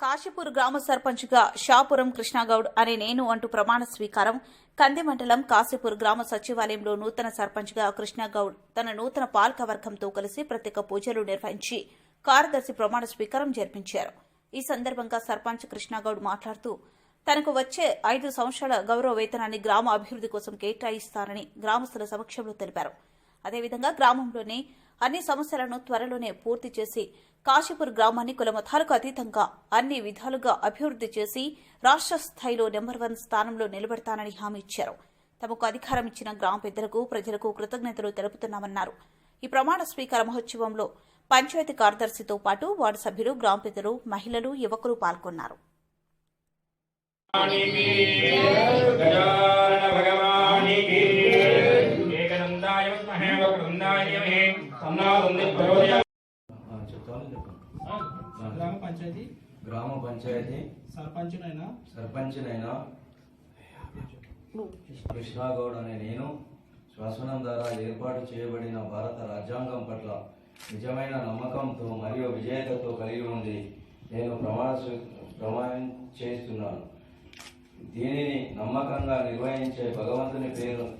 కాశీపూర్ గ్రామ సర్పంచ్గా షాపురం కృష్ణాగౌడ్ అనే నేను అంటూ ప్రమాణ స్వీకారం. కంది మండలం కాశీపూర్ గ్రామ సచివాలయంలో నూతన సర్పంచ్గా కృష్ణాగౌడ్ తన నూతన పాలకవర్గంతో కలిసి ప్రత్యేక పూజలు నిర్వహించి కార్యదర్శి ప్రమాణ స్వీకారం జరిపించారు. ఈ సందర్భంగా సర్పంచ్ కృష్ణాగౌడ్ మాట్లాడుతూ తనకు వచ్చే ఐదు సంవత్సరాల గౌరవ వేతనాన్ని గ్రామ అభివృద్ధి కోసం కేటాయిస్తారని గ్రామస్తుల సమక్షంలో తెలిపారు. అదేవిధంగా గ్రామంలోని అన్ని సమస్యలను త్వరలోనే పూర్తి చేసి కాశీపూర్ గ్రామాన్ని కులమతాలకు అతీతంగా అన్ని విధాలుగా అభివృద్ధి చేసి రాష్ట్ర స్థాయిలో నెంబర్ వన్ స్థానంలో నిలబెడతానని హామీ ఇచ్చారు. తమకు అధికారం ఇచ్చిన గ్రామ పెద్దలకు ప్రజలకు కృతజ్ఞతలు తెలుపుతున్నామన్నారు. ఈ ప్రమాణ స్వీకార మహోత్సవంలో పంచాయతీ కార్యదర్శితో పాటు వార్డు సభ్యులు గ్రామ పెద్దలు మహిళలు యువకులు పాల్గొన్నారు. భగవానికి పంచాయతీ? గ్రామ పంచాయతీ. సర్పంచ్నైనా? సర్పంచ్నైన. కృష్ణాగౌడ్ అనే నేను శాసనం ద్వారా ఏర్పాటు చేయబడిన భారత రాజ్యాంగం పట్ల నిజమైన నమ్మకంతో మరియు విజేతతో కలిగి ఉంది నేను ప్రమాణ ప్రమాణం చేస్తున్నాను. దీనిని నమ్మకంగా నిర్వహించే భగవంతుని పేరు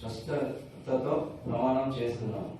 స్వస్థతతో ప్రమాణం చేస్తున్నాను.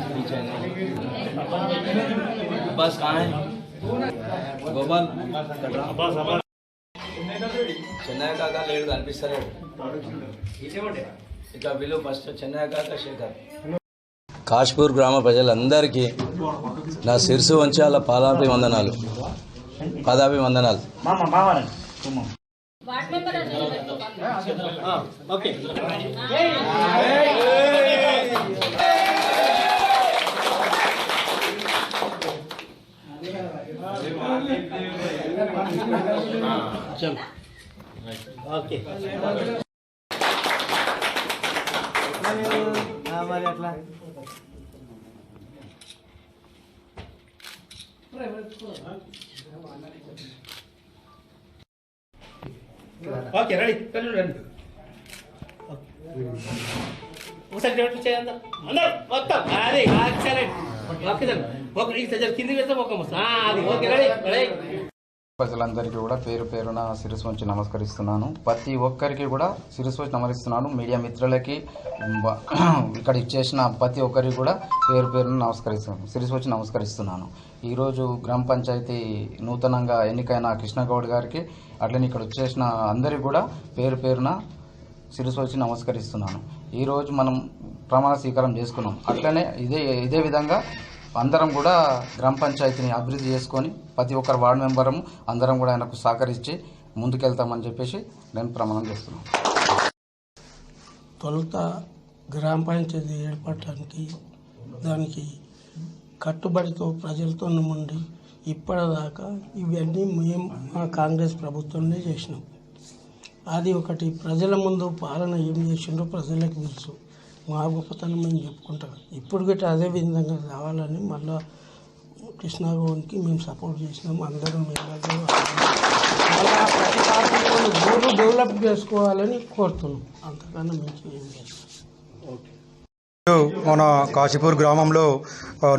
సత్యా సందో बस कहाँ है गोपाल చెన్నై కాక లేడు కనిపిస్తలేడు ఇక విలు ఫస్ట్ చెన్నై కాక శేఖర్ కాష్పూర్ గ్రామ ప్రజలందరికీ నా శిరసు వంచాల పాదాభి వందనాలు పాదాభి వందనాలు మరి అట్లా ఓకే రెడీ కళ్ళు రండి ఒకసారి డెవలప్ చేయండి అందరూ మొత్తం. అది ఎక్సలెంట్ ఓకే సార్. ఓకే ఈ సార్ కింది వెళ్తే ఒక అది. ఓకే రెడీ రెడీ ప్రజలందరికీ కూడా పేరు పేరున శిరస్సు వచ్చి నమస్కరిస్తున్నాను. ప్రతి ఒక్కరికి కూడా శిరస్సు వచ్చి నమస్కరిస్తున్నాను. మీడియా మిత్రులకి ఇక్కడ ఇచ్చేసిన ప్రతి ఒక్కరికి కూడా పేరు పేరున నమస్కరిస్తున్నాను శిరస్సు వచ్చి నమస్కరిస్తున్నాను. ఈరోజు గ్రామ పంచాయతీ నూతనంగా ఎన్నికైన కృష్ణగౌడ్ గారికి అట్లనే ఇక్కడ వచ్చేసిన అందరికీ కూడా పేరు పేరున శిరస్సు వచ్చి నమస్కరిస్తున్నాను. ఈరోజు మనం ప్రమాణ స్వీకారం చేసుకున్నాం. అట్లనే ఇదే ఇదే విధంగా అందరం కూడా గ్రామ పంచాయతీని అభివృద్ధి చేసుకొని ప్రతి ఒక్కరు వార్డు మెంబరం అందరం కూడా ఆయనకు సహకరించి ముందుకెళ్తామని చెప్పేసి నేను ప్రమాణం చేస్తున్నాను. తొలుత గ్రామ పంచాయతీ ఏర్పడటానికి దానికి కట్టుబడితో ప్రజలతో ఉండి ఇప్పటిదాకా ఇవన్నీ మేము మా కాంగ్రెస్ ప్రభుత్వంలో చేసినాం. అది ఒకటి ప్రజల ముందు పాలన ఏం చేసిండో ప్రజలకు తెలుసు. మా గొప్పతనం మేము చెప్పుకుంటాం ఇప్పుడు గిట్ట అదే విధంగా రావాలని మళ్ళా కృష్ణాగౌన్కి మేము సపోర్ట్ చేసినాం. అందరం ఎలాగో డెవలప్ చేసుకోవాలని కోరుతున్నాం. అంతకన్నా మంచి ఏం లేదు. మన కాశీపూర్ గ్రామంలో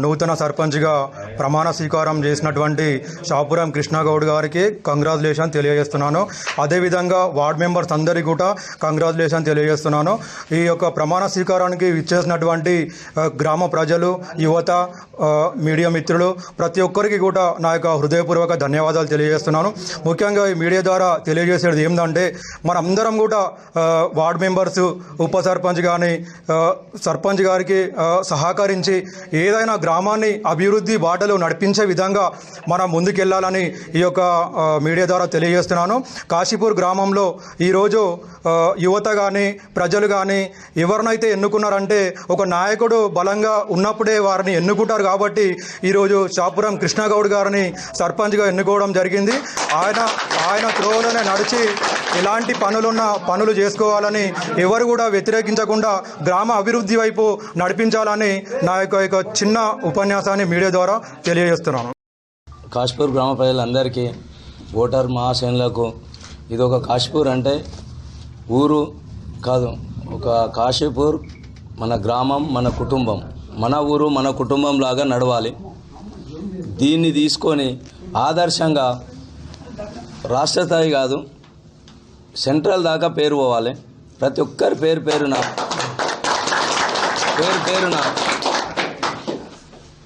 నూతన సర్పంచ్గా ప్రమాణ స్వీకారం చేసినటువంటి షాపురం కృష్ణగౌడ్ గారికి కంగ్రాచులేషన్ తెలియజేస్తున్నాను. అదేవిధంగా వార్డ్ మెంబర్స్ అందరికీ కూడా కంగ్రాచులేషన్ తెలియజేస్తున్నాను. ఈ యొక్క ప్రమాణ స్వీకారానికి ఇచ్చేసినటువంటి గ్రామ ప్రజలు యువత మీడియా మిత్రులు ప్రతి ఒక్కరికి కూడా నా యొక్క హృదయపూర్వక ధన్యవాదాలు తెలియజేస్తున్నాను. ముఖ్యంగా ఈ మీడియా ద్వారా తెలియజేసేది ఏంటంటే మనందరం కూడా వార్డ్ మెంబర్స్ ఉప సర్పంచ్ కానీ సర్పంచ్ గారికి దానికి సహకరించి ఏదైనా గ్రామాన్ని అభివృద్ధి బాటలో నడిపించే విధంగా మనం ముందుకెళ్ళాలని ఈ యొక్క మీడియా ద్వారా తెలియజేస్తున్నాను. కాశీపూర్ గ్రామంలో ఈరోజు యువత కానీ ప్రజలు కానీ ఎవరినైతే ఎన్నుకున్నారంటే ఒక నాయకుడు బలంగా ఉన్నప్పుడే వారిని ఎన్నుకుంటారు కాబట్టి ఈరోజు షాపురం కృష్ణగౌడ్ గారిని సర్పంచ్గా ఎన్నుకోవడం జరిగింది. ఆయన ఆయన త్రోవలోనే నడిచి ఎలాంటి పనులున్న పనులు చేసుకోవాలని ఎవరు కూడా వ్యతిరేకించకుండా గ్రామ అభివృద్ధి వైపు నడిపించాలని నా యొక్క యొక్క చిన్న ఉపన్యాసాన్ని మీడియా ద్వారా తెలియజేస్తున్నాను. కాశ్పూర్ గ్రామ ప్రజలందరికీ ఓటర్ మహాశైన్లకు ఇది ఒక కాశ్పూర్ అంటే ఊరు కాదు ఒక కాశీపూర్ మన గ్రామం మన కుటుంబం. మన ఊరు మన కుటుంబం లాగా నడవాలి. దీన్ని తీసుకొని ఆదర్శంగా రాష్ట్ర స్థాయి కాదు సెంట్రల్ దాకా పేరు పోవాలి. ప్రతి ఒక్కరి పేరు పేరున పేరు పేరున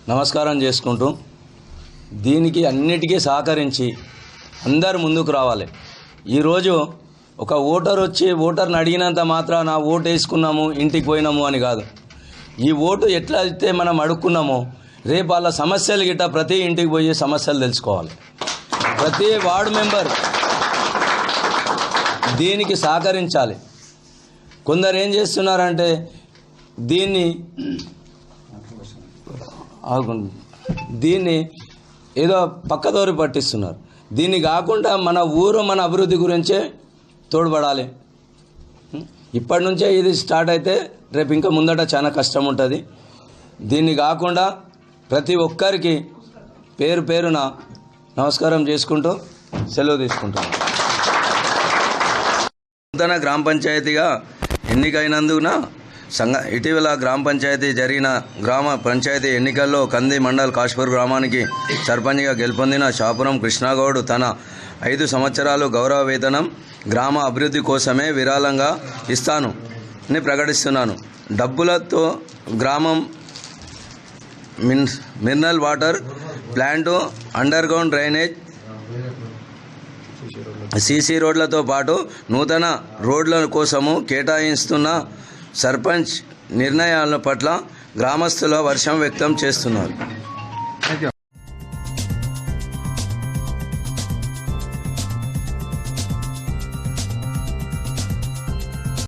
నమస్కారం చేసుకుంటూ దీనికి అన్నిటికీ సహకరించి అందరు ముందుకు రావాలి. ఈరోజు ఒక ఓటర్ వచ్చి ఓటర్ని అడిగినంత మాత్రాన ఓటు వేసుకున్నాము ఇంటికి పోయినాము అని కాదు. ఈ ఓటు ఎట్లా అయితే మనం అడుక్కున్నామో రేపు వాళ్ళ సమస్యలు గిట్ట ప్రతి ఇంటికి పోయి సమస్యలు తెలుసుకోవాలి. ప్రతి వార్డు మెంబర్ దీనికి సహకరించాలి. కొందరు ఏం చేస్తున్నారంటే దీన్ని దీన్ని ఏదో పక్కదోరి పట్టిస్తున్నారు. దీన్ని కాకుండా మన ఊరు మన అభివృద్ధి గురించే తోడ్పడాలి. ఇప్పటి నుంచే ఇది స్టార్ట్ అయితే రేపు ఇంకా ముందట చాలా కష్టం ఉంటుంది. దీన్ని కాకుండా ప్రతి ఒక్కరికి పేరు పేరున నమస్కారం చేసుకుంటూ సెలవు తీసుకుంటాను నూతన గ్రామ పంచాయతీగా ఎన్నికైనందున సంఘ ఇటీవల గ్రామ పంచాయతీ జరిగిన గ్రామ పంచాయతీ ఎన్నికల్లో కంది మండల్ కాశ్పూర్ గ్రామానికి సర్పంచ్గా గెలుపొందిన షాపురం కృష్ణాగౌడ్ తన ఐదు సంవత్సరాలు గౌరవ వేతనం గ్రామ అభివృద్ధి కోసమే విరాళంగా ఇస్తాను అని ప్రకటిస్తున్నాను. డబ్బులతో గ్రామం మిన్ mineral water plant underground drainage CC రోడ్లతో పాటు నూతన రోడ్ల కోసము కేటాయిస్తున్న సర్పంచ్ నిర్ణయాల పట్ల గ్రామస్తుల వర్షం వ్యక్తం చేస్తున్నారు.